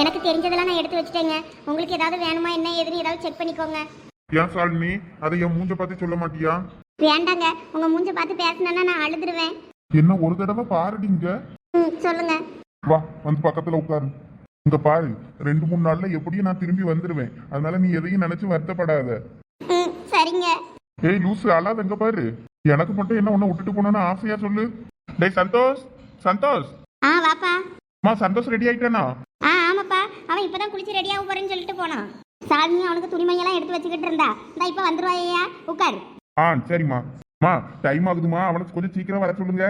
எனக்கு தெரிஞ்சதெல்லாம் நான் எடுத்து வச்சுட்டேங்க. உங்களுக்கு ஏதாவது வேணுமா என்ன ஏதுன்னு ஏதாவது செக் பண்ணிக்கோங்க. ஏன் சாலினி? அதை என் மூஞ்ச பார்த்து சொல்ல மாட்டியா? வேண்டாங்க. உங்க மூஞ்ச பார்த்து பேசினா நான் அழுதுருவேன். என்ன ஒரு தடவை பாருடிங்க ம் சொல்லுங்க. வா வந்து பக்கத்துல உட்காரு. இங்க பாரு ரெண்டு மூணு நாள்ல எப்படியும் நான் திரும்பி வந்துடுவேன் அதனால நீ எதையும் நினைச்சு வருத்தப்படாத. ம் சரிங்க. ஏய் லூசு அழாத எங்க பாரு. எனக்கு மட்டும் என்ன உன்னை விட்டுட்டு போனோன்னு ஆசையா சொல்லு. டேய் சந்தோஷ் சந்தோஷ். ஆ வாப்பா. மா சந்தோஷ் ரெடி ஆயிட்டானா? அவன் இப்பதான் குளிச்சு ரெடியாக போறேன்னு சொல்லிட்டு போனான். சாலினி அவனுக்கு துணிமணியெல்லாம் எடுத்து வச்சுக்கிட்டு இருந்தா. இந்த இப்போ வந்துருவாயா உட்காரு. ஆ சரிம்மா. மா டைம் ஆகுதுமா அவனுக்கு கொஞ்சம் சீக்கிரம் வர சொல்லுங்க.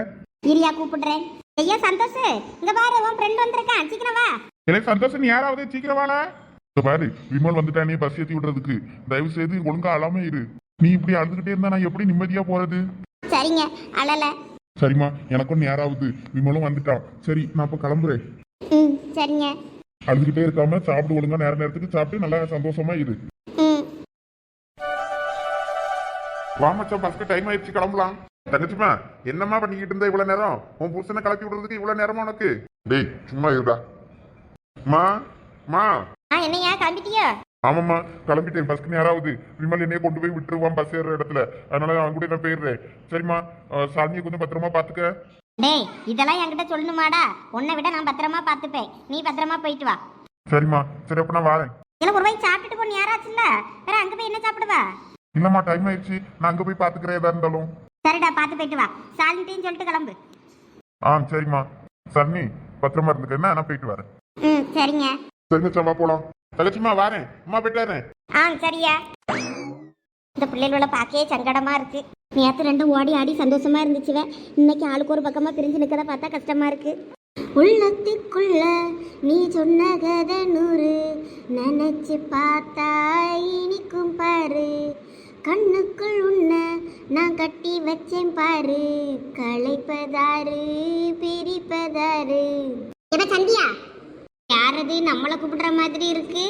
இரியா கூப்பிடுறேன். ஐயா சந்தோஷ். இங்க பாரு உன் ஃப்ரெண்ட் வந்திருக்கான். சீக்கிரம் வா. இல்லை சந்தோஷம் நீ யாராவது? சீக்கிரம் வாடா. இங்க பாரு விமல் வந்துட்டானே பஸ் ஏத்தி விடுறதுக்கு. தயவு செய்து ஒழுங்கா அழாம இரு. நீ இப்படி அழுதுகிட்டே இருந்தா நான் எப்படி நிம்மதியா போறது? சரிங்க. அழல. சரிம்மா எனக்கும் நேராகுது விமலும் வந்துட்டான் சரி நான் இப்ப கிளம்புறேன். சரிங்க. அழுதுகிட்டே இருக்காம சாப்பிட்டு ஒழுங்கா நேர நேரத்துக்கு சாப்பிட்டு நல்லா சந்தோஷமா இரு. வா மச்சான் பஸ்க்கு டைம் ஆயிடுச்சு கிளம்பலாம். தங்கச்சிமா என்னம்மா பண்ணிக்கிட்டு இருந்த இவ்வளவு நேரம்? உன் புருஷனை கிளப்பி விடுறதுக்கு இவ்வளவு நேரமா உனக்கு? டேய் சும்மா இருடா. மா மா. ஆ என்னையா கிளம்பிட்டியோ? ஆமாம்மா கிளம்பிட்டேன். பஸ்க்கு நேராகுது விமல் என்னைய கொண்டு போய் விட்டுருவான் பஸ் ஏறுற இடத்துல. அதனால அவன் கூட நான் போயிடுறேன். சரிம்மா சாலினியை கொஞ்சம் பத்திரமா பாத்துக்க டேய் இதெல்லாம் என்கிட்ட சொல்லணுமாடா? உன்னை விட நான் பத்திரமா பார்த்துப்பேன். நீ பத்திரமா போயிட்டு வா. சரிம்மா. சரி அப்ப நான் வரேன். இல்லை ஒரு வாய் சாப்பிட்டுட்டு போன யாராச்சுல்ல வேற அங்க போய் என்ன சாப்பிடுவா? இல்லம்மா டைம் ஆயிடுச்சு. நான் அங்க போய் பாத்துக்கிறேன் எதா இருந்தாலும். சரிடா பார்த்து போயிட்டு வா. சாலினிட்டையும் சொல்லிட்டு கிளம்பு. ஆ சரிம்மா. சரணி பத்திரமா இருந்துக்க. என்ன? நான் போயிட்டு வரேன். ம் சரிங்க. சரிங்க சம்மா போலாம். தங்கச்சிம்மா வரேன். அம்மா போயிட்டு வரேன். ஆ சரியா. இந்த பிள்ளைகளோட பார்க்கவே சங்கடமா இருக்கு. நேற்று ரெண்டும் ஓடி ஆடி சந்தோஷமா இருந்துச்சுவே. இன்னைக்கு ஆளுக்கு ஒரு பக்கமா பிரிஞ்சு நிற்கத பார்த்தா கஷ்டமா இருக்கு. உள்ளத்துக்குள்ள நீ சொன்ன கதை நூறு. நினைச்சு பார்த்தா இனிக்கும் பாரு. கண்ணுக்குள் உன்ன நான் கட்டி வச்சேன் பாரு. களைப்பதாரு பிரிப்பதாரு. இவ சந்தியா? யாரது நம்மளை கூப்பிடுற மாதிரி இருக்கு?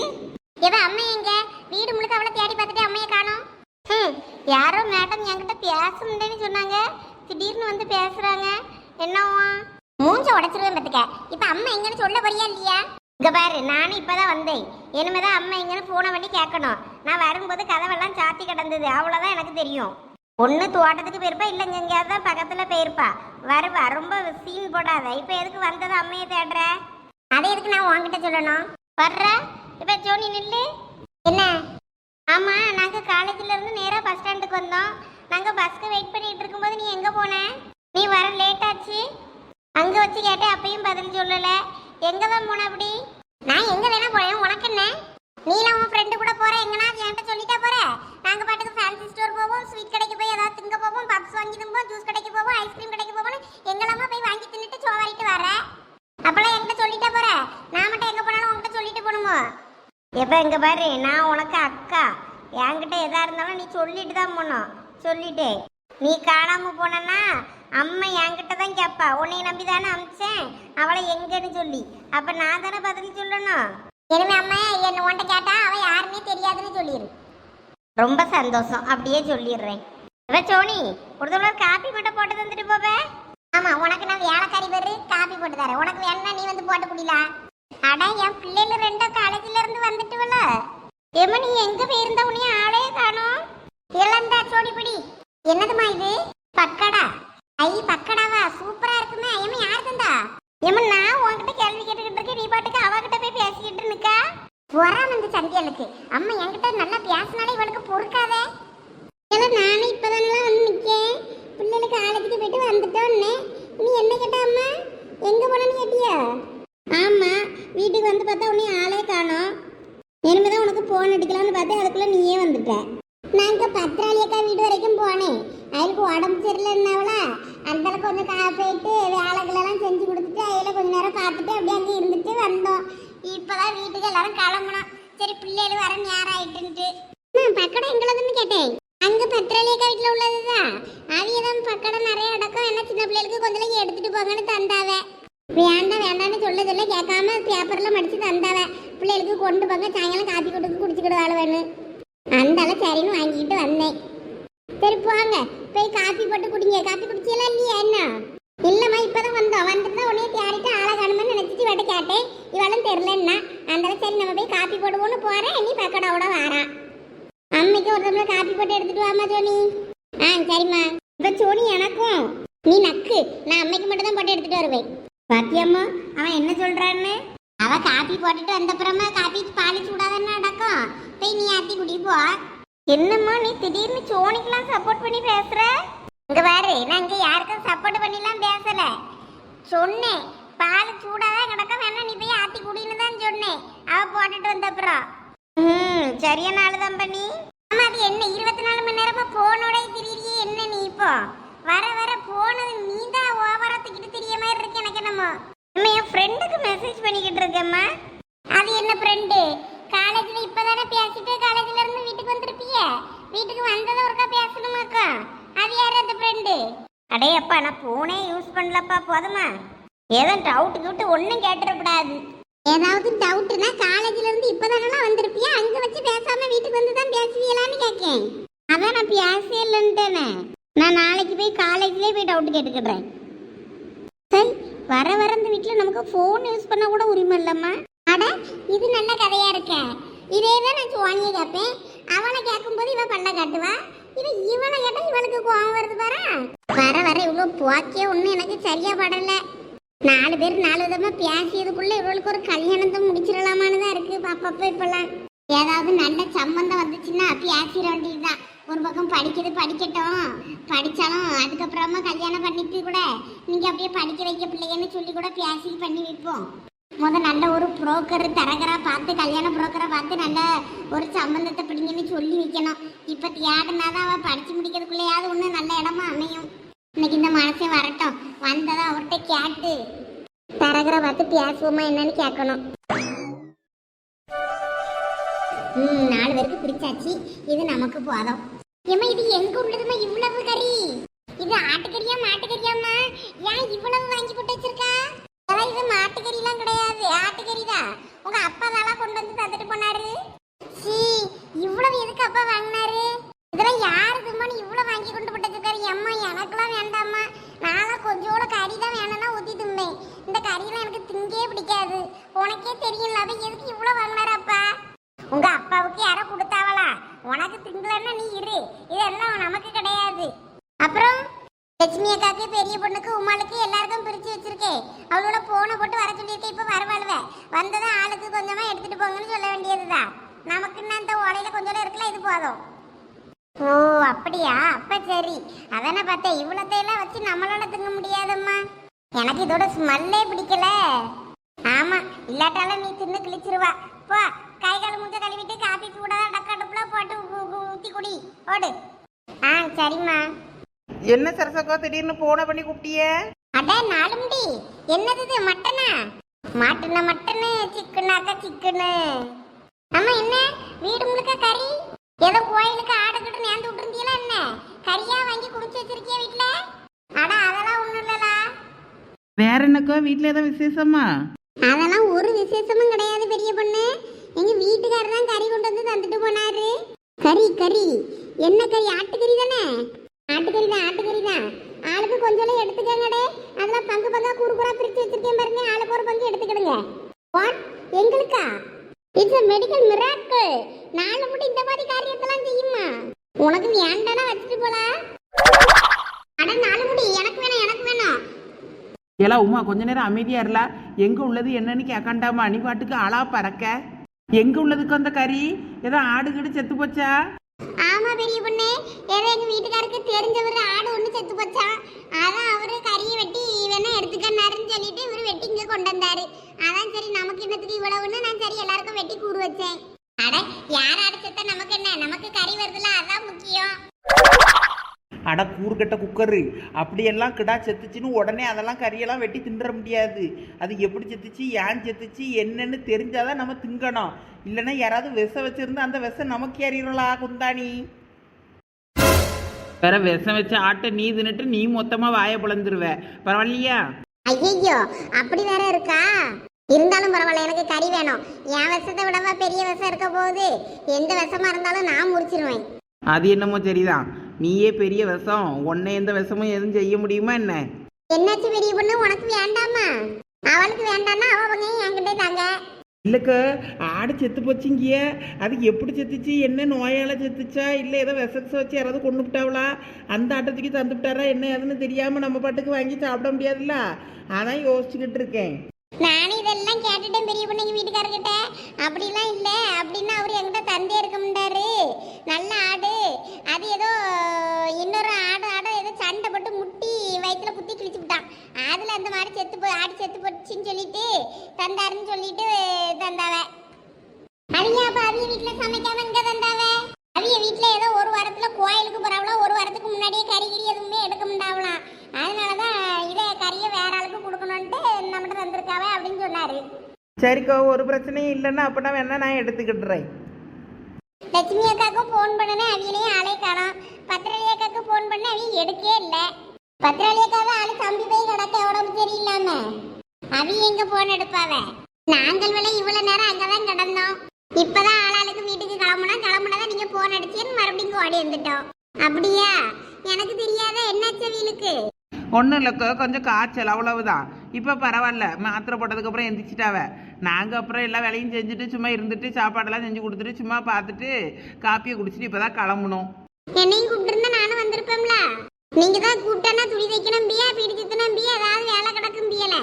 இவ அம்மா எங்க? வீடு முழுக்க அவளை தேடி பார்த்துட்டு அம்மையை காணோம். ஹம், யாரோ மேடம் என்கிட்ட பேச சொன்னாங்க. திடீர்னு வந்து பேசுறாங்க. என்னவா? மூஞ்ச உடைச்சிருவேன் பத்துக்க இப்ப அம்மா எங்கன்னு சொல்ல போறியா இல்லையா? இங்க பாரு நானும் இப்பதான் வந்தேன். இனிமேதான் அம்மா எங்கன்னு போன பண்ணி கேட்கணும். நான் வரும்போது கதவெல்லாம் சாத்தி கிடந்தது. அவ்வளவுதான் எனக்கு தெரியும். ஒன்று தோட்டத்துக்கு போயிருப்பா இல்லைங்க எங்கேயாவது தான் பக்கத்தில் போயிருப்பா. வருவா ரொம்ப சீன் போடாத. இப்போ எதுக்கு வந்தது அம்மையை தேடுற? அதை எதுக்கு நான் உங்ககிட்ட சொல்லணும்? வர்ற? இப்போ ஜோனி நில்லு. என்ன? ஆமா நாங்க காலேஜ்ல இருந்து நேரா பஸ் ஸ்டாண்டுக்கு வந்தோம். நாங்க பஸ்க்கு வெயிட் பண்ணிட்டு இருக்கும்போது நீ எங்க போன? நீ வர லேட் ஆச்சு. அங்க வச்சு கேட்டேன் அப்பயும் பதில் சொல்லல. எங்க தான் போன அப்படி? நான் எங்க வேணா போறேன் உனக்கு என்ன? நீலாம் உன் ஃப்ரெண்டு கூட போற எங்கனா என்கிட்ட சொல்லிட்டா போற? நாங்க பாட்டுக்கு ஃபேன்சி ஸ்டோர் போவோம் ஸ்வீட் கடைக்கு போய் ஏதாவது திங்க போவோம் பப்ஸ் வாங்கி திம்போம் ஜூஸ் கடைக்கு போவோம் ஐஸ்கிரீம் கடைக்கு போவோம் எங்கெல்லாமா போய் வாங்கி தின்னுட்டு சோவாயிட்டு வர. அப்பெல்லாம் என்கிட்ட சொல்லிட்டா போற? நான் மட்டும் எங்க போனாலும் உன்கிட்ட சொல்லிட்டு போகணுமோ? எப்ப இங்கே பாரு நான் உனக்கு அக்கா. என்கிட்ட எதா இருந்தாலும் நீ சொல்லிட்டு தான் போனோம் சொல்லிட்டு. நீ காணாம போனனா அம்மா என்கிட்ட தான் கேட்பா உன்னை நம்பி தானே அமிச்சேன். அவளை எங்கன்னு சொல்லி. அப்ப நான் தானே பதில் சொல்லணும்? இனிமே அம்மா என்ன உன்ட்ட கேட்டா அவ யாருமே தெரியாதுன்னு சொல்லிடு ரொம்ப சந்தோஷம். அப்படியே சொல்லிடுறேன். இவ சோனி ஒரு தடவை காப்பி மட்டும் போட்டு தந்துட்டு போவே. ஆமா உனக்கு நான் வேலைக்காரி பேரு காப்பி போட்டு தரேன். உனக்கு என்ன நீ வந்து போட்டு குடிலாம் அட என் பிள்ளைல ரெண்டும் காலேஜ்ல இருந்து வந்துட்டுவல. ஏமா நீ எங்க போயிருந்த? உன்னைய ஆளே காணோம். இளந்தா சோடி பிடி. என்னதுமா இது? பக்கடா. ஐ பக்கடாவா? சூப்பரா இருக்குமே. ஏமா யார் தந்தா? ஏமா நான் உன்கிட்ட கேள்வி கேட்டுக்கிட்டு இருக்கேன். நீ பாட்டுக்கு அவகிட்ட போய் பேசிக்கிட்டு நிக்கா? பொறாம இந்த சந்தியலுக்கு. அம்மா என்கிட்ட நல்லா பேசினாலே இவளுக்கு பொறுக்காதே. ஏன்னா நானே இப்பதானே வந்து நிக்கேன். பிள்ளைகளுக்கு காலேஜுக்கு போயிட்டு வந்துட்டோன்னே. நீ என்ன கேட்ட அம்மா? எங்க போனன்னு கேட்டியா? ஆமா வீட்டுக்கு வந்து பார்த்தா உன்னை ஆளே காணோம். இனிமே தான் உனக்கு போன் அடிக்கலாம்னு பார்த்தேன் அதுக்குள்ள நீயே வந்துட்ட. நான் இங்கே பத்திராளி அக்கா வீடு வரைக்கும் போனேன். அவளுக்கு உடம்பு சரியில்லைன்னாவளா அந்த கொஞ்சம் கா போயிட்டு வேலைகளெல்லாம் செஞ்சு கொடுத்துட்டு அதில் கொஞ்ச நேரம் பார்த்துட்டு அப்படியே அங்கே இருந்துட்டு வந்தோம். இப்போதான் வீட்டுக்கு எல்லாரும் கிளம்பணும் சரி பிள்ளைகள் வர நேரம் ஆயிட்டுன்ட்டு. பக்கடம் எங்களதுன்னு கேட்டேன். அங்க பத்திராளி அக்கா வீட்டில் உள்ளதுதான். அவிய பக்கடம் நிறைய அடக்கம். என்ன சின்ன பிள்ளைகளுக்கு கொஞ்சம் எடுத்துட்டு போங்கன்னு தந்தாவே. வேண்டாம் வேண்டாம்னு சொல்ல சொல்ல கேட்காம பேப்பர்ல மடிச்சு தந்தாவ. பிள்ளைகளுக்கு கொண்டு போங்க சாயங்காலம் காப்பி கொடுத்து குடிச்சுக்கிட்டு வேணும்னு அந்தால சரின்னு வாங்கிட்டு வந்தேன். சரி போங்க. போய் காப்பி போட்டு குடிங்க. காப்பி குடிச்சீங்களா இல்லையா என்ன? இல்லம்மா இப்பதான் வந்தோம். வந்துட்டு தான் உடனே தேடிட்டு ஆளை காணுமே நினைச்சிட்டு இவட்ட கேட்டேன். இவளும் தெரிலன்னா அந்தால சரி நம்ம போய் காப்பி போடுவோம்னு போறேன். நீ பக்கடோட வாரான் அம்மைக்கு ஒரு தடவை காப்பி போட்டு எடுத்துட்டு வாமா சோனி. ஆ சரிம்மா. இப்ப சோனி எனக்கும். நீ நக்கு. நான் அம்மைக்கு மட்டும் தான் போட்டு எடுத்துட்டு வருவேன். பாத்தியம்மா அவன் என்ன சொல்றான்னு? அவ காப்பி போட்டுட்டு வந்தப்புறமா காப்பிக்கு பாலி சூடாதானே நடக்கும் போய் நீ ஆத்தி குடி போ. என்னம்மா நீ திடீர்னு சோனிக்கெல்லாம் சப்போர்ட் பண்ணி பேசுற? இங்க பாரு நான் இங்க யாருக்கும் சப்போர்ட் பண்ணிலாம் பேசல. சொன்னேன் பால் சூடாதான் கிடக்க வேணா நீ போய் ஆத்தி குடின்னு தான் சொன்னேன். அவ போட்டுட்டு வந்தப்புறம். ம் சரியான ஆளுதான் பண்ணி ஆமா அது என்ன இருபத்தி நாலு மணி நேரமா போனோட திரியே என்ன நீ இப்போ? வர வர போனது நீ தான் ஓவரத்துக்கிட்டு தெரிய மாதிரி இருக்கு எனக்கு என்னமோ. அம்மா என் ஃப்ரெண்டுக்கு மெசேஜ் பண்ணிக்கிட்டு இருக்கேம்மா. அது என்ன ஃப்ரெண்டு காலேஜில் இப்போ தானே பேசிட்டு காலேஜில் இருந்து வீட்டுக்கு வந்திருப்பிய? வீட்டுக்கு வந்ததை ஒருக்கா பேசணுமாக்கா? அது யார் அந்த ஃப்ரெண்டு அடே அப்பா நான் ஃபோனே யூஸ் பண்ணலப்பா போதுமா? ஏதோ டவுட் கிவுட்டு ஒன்றும் கேட்டுறக்கூடாது. ஏதாவது டவுட்னா காலேஜில் இருந்து இப்பதானே வந்திருப்பியா? அங்கே வச்சு பேசாமல் வீட்டுக்கு வந்து தான் பேசுவீங்களான்னு கேட்கேன் அதான் நான் பேசவே இல்லைன்ட்டேனே. நான் நாளைக்கு போய் காலேஜ்லேயே போய் டவுட் கேட்டுக்கிடுறேன். சரி வர வர இந்த வீட்டில் நமக்கு ஃபோன் யூஸ் பண்ண கூட உரிமை இல்லைம்மா. அட இது நல்ல கதையாக இருக்க. இதே தான் நான் சுவானியை கேட்பேன். அவனை கேட்கும்போது இவன் பல்ல காட்டுவா? இது இவனை கேட்டால் இவனுக்கு கோவம் வருது பாரு. வர வர இவ்வளோ போக்கே ஒன்றும் எனக்கு சரியாக படலை. நாலு பேர் நாலு விதமாக பேசியதுக்குள்ளே இவளுக்கு ஒரு கல்யாணத்தை முடிச்சிடலாமான்னு தான் இருக்குது அப்பப்போ இப்போல்லாம் ஏதாவது நல்ல சம்மந்தம் வந்துச்சுன்னா பேசிட வேண்டியதுதான். ஒரு பக்கம் படிக்கிறது படிக்கட்டும். படித்தாலும் அதுக்கப்புறமா கல்யாணம் பண்ணிட்டு கூட நீங்கள் அப்படியே படிக்க வைக்க பிள்ளைங்கன்னு சொல்லி கூட பேசி பண்ணி வைப்போம். முதல் நல்ல ஒரு புரோக்கர் தரகராக பார்த்து கல்யாண புரோக்கரை பார்த்து நல்ல ஒரு சம்பந்தத்தை பிடிங்கன்னு சொல்லி வைக்கணும். இப்போ தியாடுனாதான் அவள் படித்து முடிக்கிறதுக்குள்ளேயாவது ஒன்று நல்ல இடமா அமையும். இன்னைக்கு இந்த மனசே வரட்டும். வந்ததை அவர்கிட்ட கேட்டு தரகரை பார்த்து பேசுவோமா என்னன்னு கேட்கணும். ம் நாலு பேருக்கு பிடிச்சாச்சு. இது நமக்கு போதும். ஏமா இது எங்க உள்ளதுமா இவ்வளவு கறி. இது ஆட்டுக்கறியா மாட்டுக்கறியாம்மா? ஏன் இவ்வளவு வாங்கி போட்டு வச்சிருக்கா? அதான் இது மாட்டுக்கறிலாம் கிடையாது. ஆட்டுக்கறி தான் உங்க அப்பா தான் கொண்டு வந்து தந்துட்டு போனாரு? சீ இவ்வளவு எதுக்கு அப்பா வாங்கினாரு இதெல்லாம் யாருக்குமா நீ இவ்வளவு வாங்கி கொண்டு போட்டு வச்சிருக்காரு அம்மா எனக்கெல்லாம் வேண்டாம்மா நான்லாம் கொஞ்சோட கறி தான் வேணும்னா ஊத்தி திம்பேன் இந்த கறியெல்லாம் எனக்கு திங்கே பிடிக்காது உனக்கே தெரியும்ல அதை எதுக்கு இவ்வளவு வாங்கினாரு அப்பா உங்க அப்பாவுக்கு யாரோ கொடுத்தாவளா உனக்கு திங்கலன்னா நீ இரு இதெல்லாம் நமக்கு கிடையாது அப்புறம் லட்சுமி அக்காக்கு பெரிய பொண்ணுக்கு உமாளுக்கு எல்லாருக்கும் பிரிச்சு வச்சிருக்கேன் அவளோட போனை போட்டு வர சொல்லியிருக்கேன் இப்போ வரவாளுவ. வந்ததும் ஆளுக்கு கொஞ்சமாக எடுத்துகிட்டு போங்கன்னு சொல்ல வேண்டியதுதான் நமக்குன்னு இந்த ஓலையில கொஞ்சம் இருக்குல்ல இது போதும். ஓ அப்படியா? அப்ப சரி. அதானே பார்த்தேன். இவ்வளோத்தையெல்லாம் வச்சு நம்மளால திங்க முடியாதம்மா. எனக்கு இதோட ஸ்மெல்லே பிடிக்கல. ஆமா இல்லாட்டாலும் நீ தின்னு கிழிச்சிருவா. போ கை கால் மூஞ்ச கழுவிட்டு காபி சூடாதான் டக்காட்டுப்புல போட்டு ஊற்றி குடி. ஓடு. ஆ சரிம்மா. என்ன சரசக்கோ திடீர்னு போன பண்ணி கூப்பிட்டியே? அட நாலுமுடி என்னது இது மட்டனா? மாட்டுனா மட்டனு சிக்கனாக்கா சிக்கனு. ஆமா என்ன? வீடு முழுக்க கறி? ஏதோ கோயிலுக்கு ஆடு கிட்ட நேர்ந்து விட்டுருந்தீங்களா என்ன? கறியா வாங்கி குடிச்சு வச்சிருக்கிய வீட்ல? அட அதெல்லாம் ஒண்ணும் இல்லலா வேற என்னக்கா வீட்டில் ஏதோ விசேஷமா? அதெல்லாம் ஒரு விசேஷமும் கிடையாது பெரிய பொண்ணு. எங்க வீட்டுக்காரர் தான் கறி கொண்டு வந்து தந்துட்டு போனாரு. கறி கறி. என்ன கறி? ஆட்டுக்கறி தானே? ஆட்டுக்கறி தான் ஆட்டுக்கறி தான் ஆளுக்கு கொஞ்சம் எடுத்துக்கங்கடே. அதெல்லாம் பங்கு பங்கா கூறு கூறா பிரிச்சு வச்சிருக்கேன் பாருங்க. ஆளுக்கு ஒரு பங்கு எடுத்துக்கிடுங்க. வாட் எங்களுக்கா? இட்ஸ் மெடிக்கல் மிராக்கிள் நாலு முடி இந்த மாதிரி காரியத்தெல்லாம் செய்யுமா? உனக்கு வேண்டானா வச்சுட்டு போலாம் அட நாலு முடி எனக்கு வேணும் எனக்கு வேணும். ஏலா உமா கொஞ்ச நேரம் அமைதியா இருலா. எங்க உள்ளது என்னன்னு கேட்காண்டாமா? நீ பாட்டுக்கு ஆளா பறக்க. எங்க உள்ளதுக்கு அந்த கறி? ஏதோ ஆடு கீடு செத்து போச்சா? ஆமா பெரிய பொண்ணு. வீட்டுக்காருக்கு தெரிஞ்சவர் ஆடு ஒன்று செத்து போச்சான் அதான் அவரு கறியை வெட்டி வேணா எடுத்துக்கன்னாருன்னு சொல்லிட்டு இவரு வெட்டி இங்கே கொண்டு வந்தாரு. அதான் சரி நமக்கு என்னத்துக்கு இவ்வளவுன்னு நான் சரி எல்லாருக்கும் வெட்டி கூறு வச்சேன். அட யார் ஆடு செத்தா நமக்கு என்ன? நமக்கு கறி வருதுல அதான் முக்கியம். அட கூறுகட்ட குக்கரு. அப்படியெல்லாம் கிடா செத்துச்சுன்னு உடனே அதெல்லாம் கறியெல்லாம் வெட்டி தின்ற முடியாது. அது எப்படி செத்துச்சு ஏன் செத்துச்சு என்னன்னு தெரிஞ்சாதான் நம்ம திங்கணும். இல்லைன்னா யாராவது விஷ வச்சிருந்தா அந்த விஷம் நமக்கு ஏறிடலா குந்தாணி? வேற விஷம் வச்ச ஆட்டை நீ தின்னுட்டு நீ மொத்தமா வாயை பிளந்துருவ பரவாயில்லையா? ஐயோ அப்படி வேற இருக்கா? இருந்தாலும் பரவாயில்ல எனக்கு கறி வேணும். என் விஷத்தை விடவா பெரிய விஷம் இருக்க போகுது? எந்த விஷமா இருந்தாலும் நான் முடிச்சிருவேன் அது என்னமோ சரிதான். நீயே பெரிய விஷம். உன்னை எந்த விஷமும் எதுவும் செய்ய முடியுமா என்ன? என்னாச்சு பெரிய பொண்ணு? உனக்கு வேண்டாமா? அவளுக்கு வேண்டாம்னா அவ அவங்க என்கிட்ட தாங்க. இல்லைக்கா ஆடு செத்து போச்சுங்கிய. அது எப்படி செத்துச்சு? என்ன நோயால் செத்துச்சா? இல்லை ஏதோ விசக்ஸ வச்சு யாராவது கொண்டு விட்டாவளா? அந்த ஆட்டத்துக்கு தந்து விட்டாரா? என்ன ஏதுன்னு தெரியாமல் நம்ம பாட்டுக்கு வாங்கி சாப்பிட முடியாதுல்ல? அதான் யோசிச்சுக்கிட்டு இருக்கேன். நானும் இதெல்லாம் கேட்டுட்டேன் பெரிய பொண்ணுங்க வீட்டுக்காரர்கிட்ட. அப்படிலாம் இல்லை. அப்படின்னா அவர் என்கிட்ட தந்தே இருக்க முடியாரு நல்ல ஆடு. அது ஏதோ இன்னொரு ஆடு ஆடு ஏதோ சண்டை போட்டு முட்டி வயிற்றுல குத்தி கிழிச்சு விட்டான். அதில் அந்த மாதிரி செத்து போ ஆடு செத்து போச்சுன்னு சொல்லிட்டு தந்தாருன்னு சொல்லிட்டு தந்தாவ. அவிங்க அப்ப அவிய வீட்டுல சமைக்காம இங்க தந்தாவ? அவிய வீட்டுல ஏதோ ஒரு வாரத்துல கோயிலுக்கு போறாவலாம் ஒரு வாரத்துக்கு முன்னாடியே கறி கிரி எதுவுமே எடுக்க முடியாவலாம் அதனாலதான் இதை கறியை வேற ஆளுக்கு கொடுக்கணும்ட்டு நம்மகிட்ட தந்திருக்காவ அப்படின்னு சொன்னாரு. சரிக்கா ஒரு பிரச்சனையும் இல்லைன்னா அப்படின்னா வேணா நான் எடுத்துக்கிட்டுறேன். லட்சுமி அக்காவுக்கும் ஃபோன் பண்ணனே அவியலையும் ஆளே காணோம். பத்திரலி அக்காவுக்கு ஃபோன் பண்ண அவிய எடுக்கவே இல்லை. பத்திரலி அக்காவை ஆளு தம்பி போய் கிடக்க உடம்பு சரியில்லாம. அவிய எங்க போன் எடுப்பாவ? நாங்கள் விலை இவ்வளவு நேரம் அங்கதான் கிடந்தோம். இப்பதான் ஆளாளுக்கு வீட்டுக்கு கிளம்புனா கிளம்புனதான் நீங்க போன் அடிச்சேன்னு மறுபடியும் ஓடி வந்துட்டோம். அப்படியா? எனக்கு தெரியாத என்னாச்சு வீலுக்கு ஒன்றும் இல்லைக்கா கொஞ்சம் காய்ச்சல் அவ்வளவுதான். இப்போ பரவாயில்ல. மாத்திரை போட்டதுக்கப்புறம் எந்திரிச்சிட்டாவ. நாங்கள் அப்புறம் எல்லா வேலையும் செஞ்சுட்டு சும்மா இருந்துட்டு சாப்பாடெல்லாம் செஞ்சு கொடுத்துட்டு சும்மா பார்த்துட்டு காப்பியை குடிச்சிட்டு இப்போ தான் கிளம்பணும் என்னையும் கூப்பிட்டு நானும் வந்திருப்பேன்ல நீங்க தான் கூப்பிட்டா துணி தைக்கணும் பியா பிடிச்சித்தனும் பியா ஏதாவது வேலை கிடக்கும் பியல.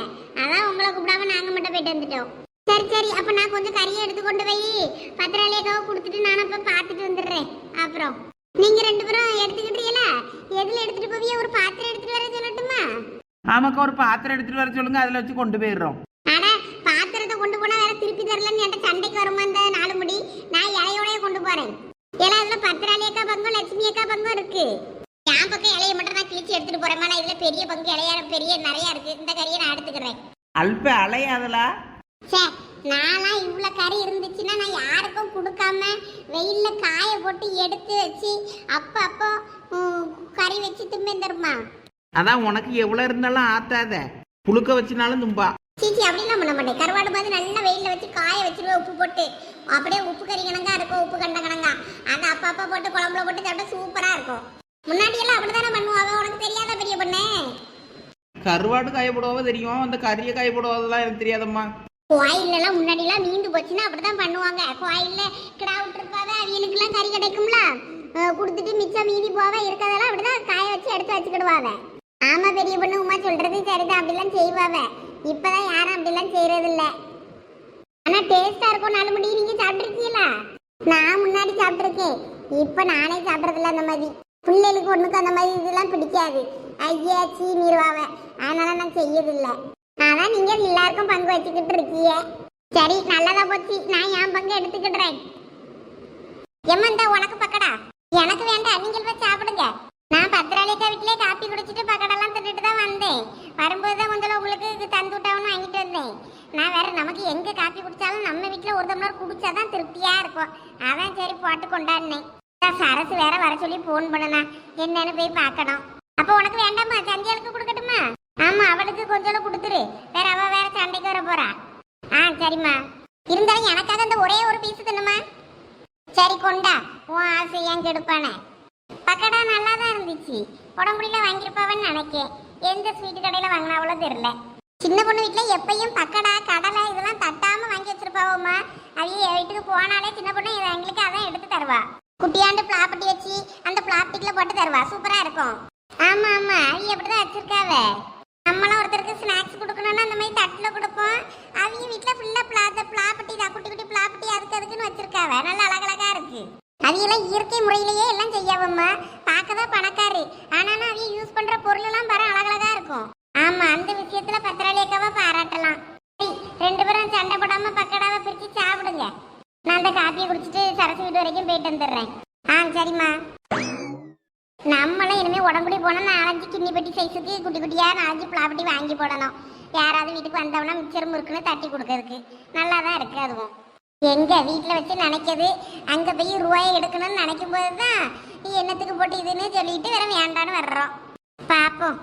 அதான் உங்களை கூப்பிடாம நாங்க மட்டும் போயிட்டு வந்துட்டோம். சரி சரி அப்ப நான் கொஞ்சம் கறியை எடுத்து கொண்டு போய் பத்திராளியக்காவை கொடுத்துட்டு நானும் அப்ப பார்த்துட்டு வந்துடுறேன். அப்புறம். நீங்க ரெண்டு பேரும் எடுத்துக்கிட்டீங்களா எதுல எடுத்துட்டு போவிய? ஒரு பாத்திரம் எடுத்துட்டு வர சொல்லட்டுமா? ஆமாக்கா ஒரு பாத்திரம் எடுத்துகிட்டு வர சொல்லுங்க அதில் வச்சு கொண்டு போயிடுறோம். அட பாத்திரத்தை கொண்டு போனா வேற திருப்பி தரலன்னு என்கிட்ட சண்டைக்கு வருமா இந்த நாலு முடி நான் இலையோடய கொண்டு போறேன். ஏன்னா அதுல பத்திராளி அக்கா பங்கும் லட்சுமி அக்கா பங்கும் இருக்கு. என் பக்கம் இலைய மட்டும் நான் கிழிச்சு எடுத்துட்டு போறேன். இதுல பெரிய பங்கு இலையா பெரிய நிறைய இருக்கு. இந்த கறியை நான் எடுத்துக்கிறேன். அல்ப அலையாதலா? சே நான்லாம் இவ்வளோ கறி இருந்துச்சுன்னா நான் யாருக்கும் கொடுக்காம வெயில்ல காய போட்டு எடுத்து வச்சு அப்போ அப்போ கறி வச்சு தும்பேன் தருமா அதான் உனக்கு எவ்வளோ இருந்தாலும் ஆத்தாத. புழுக்க வச்சுனாலும் தும்பா. சீச்சி அப்படிலாம் பண்ண மாட்டேன். கருவாடு மாதிரி நல்லா வெயில்ல வச்சு காய வச்சிருவேன் உப்பு போட்டு. அப்படியே உப்பு கறி கணங்கா இருக்கும் உப்பு கண்ட கணங்கா. அதை அப்பா அப்பா போட்டு குழம்புல போட்டு சாப்பிட்டா சூப்பரா இருக்கும். முன்னாடி எல்லாம் அப்படிதானே பண்ணுவாங்க? உனக்கு தெரியாத பெரிய பொண்ணு? கருவாடு காய தெரியும்? அந்த கறியை காய போடுவதெல்லாம் எனக்கு தெரியாதம்மா. கோயில்ல எல்லாம் முன்னாடி எல்லாம் மீந்து போச்சுன்னா அப்படிதான் பண்ணுவாங்க. கோயில்ல கிடா விட்டுருப்பாவ அவியலுக்கு எல்லாம் கறி கிடைக்கும்ல? கொடுத்துட்டு மிச்சம் மீதி போவ இருக்கதெல்லாம் அப்படிதான் காய வச்சு எடுத்து வச்சுக்கிடுவாங்க ஆமா பெரிய பொண்ணு உமா சொல்றது சரிதான் அப்படிலாம் செய்வாவ. இப்பதான் யாரும் அப்படிலாம் செய்யறது இல்ல ஆனா டேஸ்டா இருக்கும் நாலு முடி. நீங்க சாப்பிட்டுருக்கீங்களா? நான் முன்னாடி சாப்பிட்டுருக்கேன். இப்ப நானே சாப்பிடறதில்ல அந்த மாதிரி. பிள்ளைகளுக்கு ஒண்ணுக்கு அந்த மாதிரி இதெல்லாம் பிடிக்காது. ஐயா சீ நீர்வாவ. அதனால நான் செய்யறதில்ல. அதான் நீங்க எல்லாருக்கும் பங்கு வச்சுக்கிட்டு இருக்கீங்க. சரி நல்லதா போச்சு. நான் என் பங்கு எடுத்துக்கிடுறேன். எம்மந்தா உனக்கு பக்கடா? எனக்கு வேண்டாம் நீங்கள் போய் சாப்பிடுங்க. நான் பத்திராளிக்கா வீட்டிலே காப்பி குடிச்சிட்டு பக்கடெல்லாம் திட்டுட்டு தான் வந்தேன். வரும்போது தான் கொஞ்சம் உங்களுக்கு இது தந்து விட்டாவும் வாங்கிட்டு வந்தேன். நான் வேற நமக்கு எங்க காப்பி குடிச்சாலும் நம்ம வீட்டில் ஒரு டம்ளர் குடிச்சாதான் திருப்தியா இருக்கும். அதான் சரி போட்டு கொண்டாடினேன். சரசு வேற வர சொல்லி போன் பண்ணனா. என்னன்னு போய் பார்க்கணும். அப்போ உனக்கு வேண்டாமா? சந்தியாளுக்கு கொடுக்கட்டுமா? ஆமா அவளுக்கு கொஞ்சம் கொடுத்துரு. வேற அவ வேற சண்டைக்கு வர போறா. ஆ சரிம்மா. இருந்தாலும் எனக்காக அந்த ஒரே ஒரு பீஸ் தின்னுமா? சரி கொண்டா. உன் ஆசை ஏன் கெடுப்பானே? பக்கடா நல்லா தான் இருந்துச்சு உடம்புல வாங்கியிருப்பாவன்னு நினைக்கேன். எந்த ஸ்வீட் கடையில் வாங்கினாவளோ தெரியல. சின்ன பொண்ணு வீட்டில் எப்பயும் பக்கடா கடலை இதெல்லாம் தட்டாம வாங்கி வச்சிருப்பாவோம்மா. அவைய வீட்டுக்கு போனாலே சின்ன பொண்ணு எங்களுக்கு அதான் எடுத்து தருவா. குட்டியாண்டு பிளாப்பட்டி வச்சு அந்த பிளாஸ்டிக்ல போட்டு தருவா. சூப்பரா இருக்கும். ஆமா ஆமா. அவைய அப்படிதான் வச்சிருக்காவ. நம்மளும் ஒருத்தருக்கு ஸ்நாக்ஸ் கொடுக்கணும்னா அந்த மாதிரி தட்டில் கொடுப்போம். அவங்க வீட்டில் ஃபுல்லாக பிளாத்த பிளாப்பட்டி தான். குட்டி குட்டி பிளாப்பட்டி அதுக்கு அதுக்குன்னு வச்சிருக்காவ. நல்ல அழகழகா இருக்கு. அவையெல்லாம் இயற்கை முறையிலேயே எல்லாம் செய்யாவம்மா. பார்க்கவே பணக்காரு. ஆனாலும் அவங்க யூஸ் பண்ணுற பொருள் எல்லாம் பாரு அழகழகா இருக்கும். ஆமா அந்த விஷயத்துல பத்திராளியக்காவை பாராட்டலாம் சரி, ரெண்டு பேரும் சண்டை போடாம பக்கடாவை பிரிச்சு சாப்பிடுங்க நான் அந்த காப்பியை குடிச்சிட்டு சரசு வீடு வரைக்கும் போயிட்டு வந்துடுறேன். ஆ சரிம்மா. நம்மளும் இனிமேல் உடம்புடி போனால் நாலஞ்சு கிண்ணி பெட்டி சைஸுக்கு குட்டி குட்டியாக நாலஞ்சு பிளாப்பட்டி வாங்கி போடணும். யாராவது வீட்டுக்கு வந்தவனா மிச்சர் முறுக்குன்னு தட்டி கொடுக்கறதுக்கு. நல்லா தான் இருக்குது அதுவும். எங்க வீட்டில் வச்சு நினைக்கிறது அங்க போய் ரூபாயை எடுக்கணும்னு நினைக்கும் போது தான் என்னத்துக்கு போட்டு இதுன்னு சொல்லிட்டு வேற வேண்டான்னு வர்றோம். பார்ப்போம்